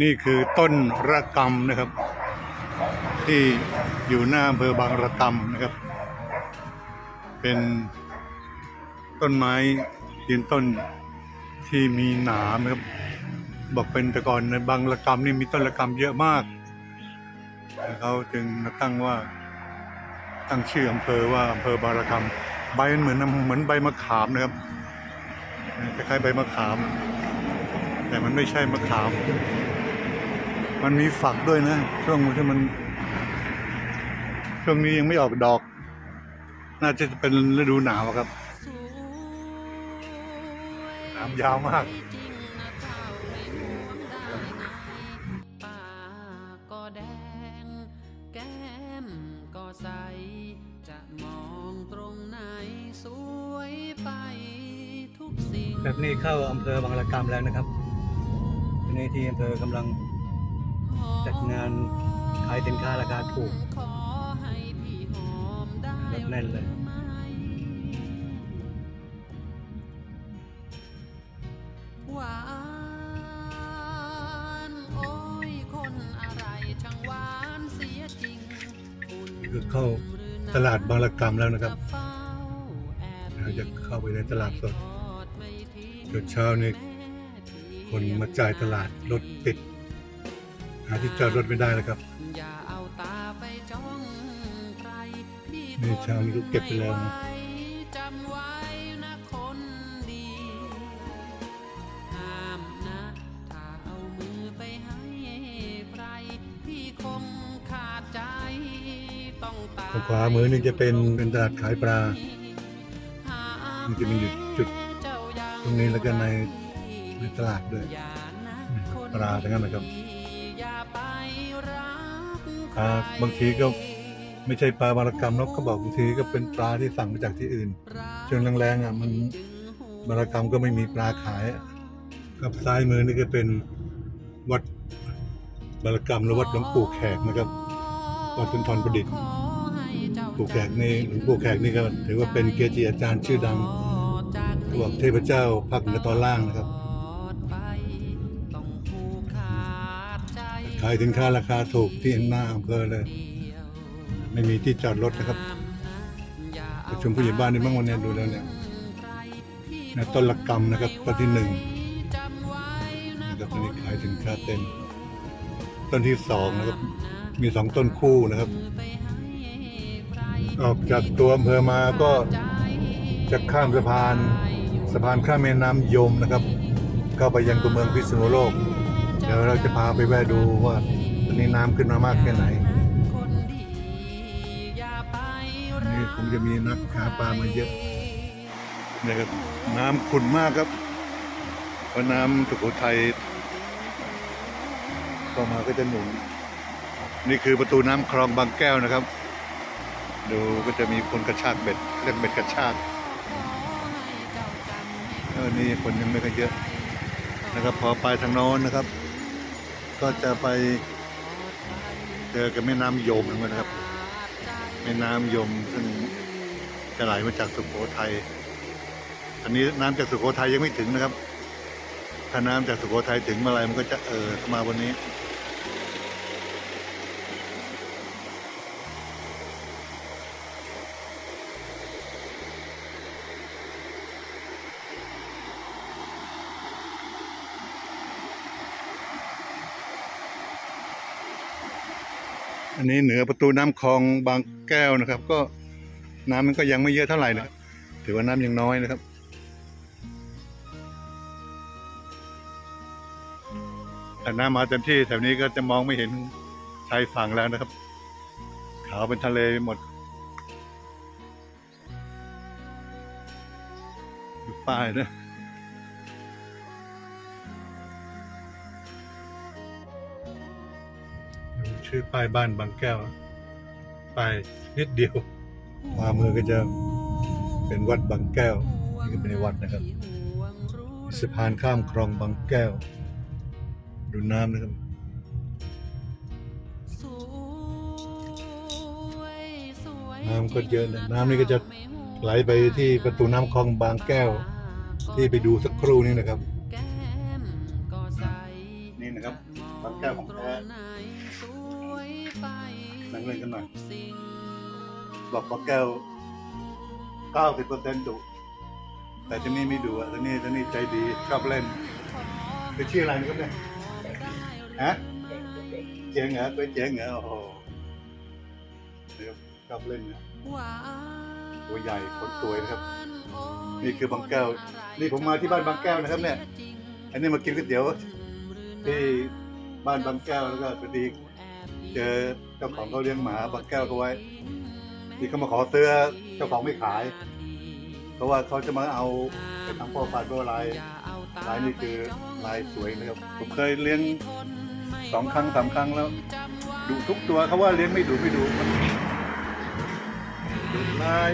นี่คือต้นระกำนะครับ ที่อยู่หน้าอำเภอบางระกำนะครับ เป็นต้นไม้ยืนต้นที่มีหนามนะครับ บอกเป็นแต่ก่อนในบางระกำนี่มีต้นระกำเยอะมากเขาจึงตั้งว่าตั้งชื่ออำเภอว่าอำเภอบางระกำใบมันเหมือนเหมือนใบมะขามนะครับคล้ายๆใบมะขาม แต่มันไม่ใช่มะขาม มันมีฝักด้วยนะ ช่วงที่มันช่วงนี้ยังไม่ออกดอก น่าจะเป็นฤดูหนาวครับนามยาวมากแบบนี้เข้าอำเภอบางระกำแล้วนะครับทีนี้ที่อำเภอกำลัง จัดงานขายสินค้าราคาถูกขอให้พี่หอมได้แบบแน่นเลยหรือไม่หวานโอ้ยคนอะไรช่างหวานเสียจริงคุณคือเข้าตลาดบางระกำแล้วนะครับเฝ้าแอบเราจะเข้าไปในตลาดสดทอดไม่ทิ้งจนเช้านี่คนมาจ่ายตลาดรถติด หาที่จอดรถไม่ได้แล้วครับอย่าเอาตาไปจ้องใครพี่นี่เช้านี้ก็เก็บไปแล้วนะทนไม่ไหจำไว้นะคนดีห้ามนะถ้าเอามือไปให้ใครพี่คงขาดใจต้องตายทางขวามือนี่จะเป็นเป็นตลาดขายปลา มันจะมีอยู่จุด ตรงนี้แล้วก็ในในตลาดด้วยปลาทั้งนั้นนะครับ ปลาบางทีก็ไม่ใช่ปลาบางระกำเนกก็บอกบางทีก็เป็นปลาที่สั่งมาจากที่อื่นช่วงแรงๆอะมันบางระกำก็ไม่มีปลาขายอะกับซ้ายมือนี่ก็เป็นวัดบางระกำหรือวัดหลวงปู่แขกนะครับวัดสุนทรประดิษฐ์ปู่แขกนี่หลวงปู่แขกนี่ก็ถือว่าเป็นเกจิอาจารย์ชื่อดังเขาบอกเทพเจ้าภาคเหนือตอนล่างนะครับ ขายสินค้าราคาถูกที่หน้าอำเภอเลย ไม่มีที่จอดรถนะครับประชุมผู้ใหญ่บ้านในบ้างวันนี้ดูแล้วเนี่ยในต้นละกรรมนะครับต้นที่หนึ่งนะครับอันนี้ขายสินค้าเต็ม ต้นที่สองนะครับ มีสองต้นคู่นะครับ ออกจากตัวอำเภอมาก็จะข้ามสะพานสะพานข้ามแม่น้ำยมนะครับ เข้าไปยังตัวเมืองพิษณุโลก ดี๋ยวเราจะพาไปแวะดูว่าตอนนี้น้ำขึ้นมามากแค่ไหน นี่คงจะมีนักหาปลามาเยอะนะครับน้ำขุ่นมากครับเพราะน้ำสุโขทัยเข้ามาก็จะหนุน นี่คือประตูน้ำคลองบางแก้วนะครับ ดูก็จะมีคนกระชากเบ็ดเรียกเบ็ดกระชากเออนี่คนยังไม่ค่อยเยอะนะครับ พอไปทางโน้นนะครับ ก็จะไปเจอกับแม่น้ำยมนะครับ แม่น้ำยมซึ่งจะไหลมาจากสุโขทัยอันนี้น้ำจากสุโขทัยยังไม่ถึงนะครับ ถ้าน้ำจากสุโขทัยถึงเมื่อไหรมันก็จะเอ่อเข้ามาบนนี้ อันนี้เหนือประตูน้ำคลองบางแก้วนะครับ ก็น้ำมันก็ยังไม่เยอะเท่าไหร่นะถือว่าน้ำยังน้อยนะครับ แต่น้ำมาเต็มที่แถวนี้ก็จะมองไม่เห็นชายฝั่งแล้วนะครับ ขาวเป็นทะเลหมดดูป้ายนะ ชื่อป้ายบ้านบางแก้วป้ายนิดเดียวขวามือก็จะเป็นวัดบางแก้วนี่ก็เป็นวัดนะครับสะพานข้ามคลองบางแก้ว ดูน้ำนะครับน้ำก็เยอะนะน้ำนี่ก็จะไหลไปที่ประตูน้ำคลองบางแก้ว ที่ไปดูสักครู่นี้นะครับนี่นะครับ เล่นกันหน่อย บอกบางแก้วเก้าสิบเปอร์เซ็นต์ดุแต่ที่นี่ไม่ดุอะที่นี่ที่นี่ใจดีชอบเล่นคือชื่ออะไรนะครับเนี่ยฮะเจ๋งเหรอเคยเจ๋งเหรอโอ้โหนี่ครับชอบเล่นนะตัวใหญ่คนสวยนะครับ นี่คือบางแก้ว นี่ผมมาที่บ้านบางแก้วนะครับ เนี่ย อันนี้มากินก๋วยเตี๋ยวที่บ้านบางแก้วแล้วก็พอดี เจอเจ้าของเขาเลี้ยงหมาบางแก้วเขาไว้ที่เขามาขอเสื้อเจ้าของไม่ขาย เพราะว่าเขาจะมาเอาไปทำพ่อฟันธุ์เพราะว่าลายลายนี่คือลายสวยนะครับผมเคยเลี้ยงสองครั้งสามครั้งแล้วดูทุกตัวเขาว่าเลี้ยงไม่ดูไม่ดูดูลาย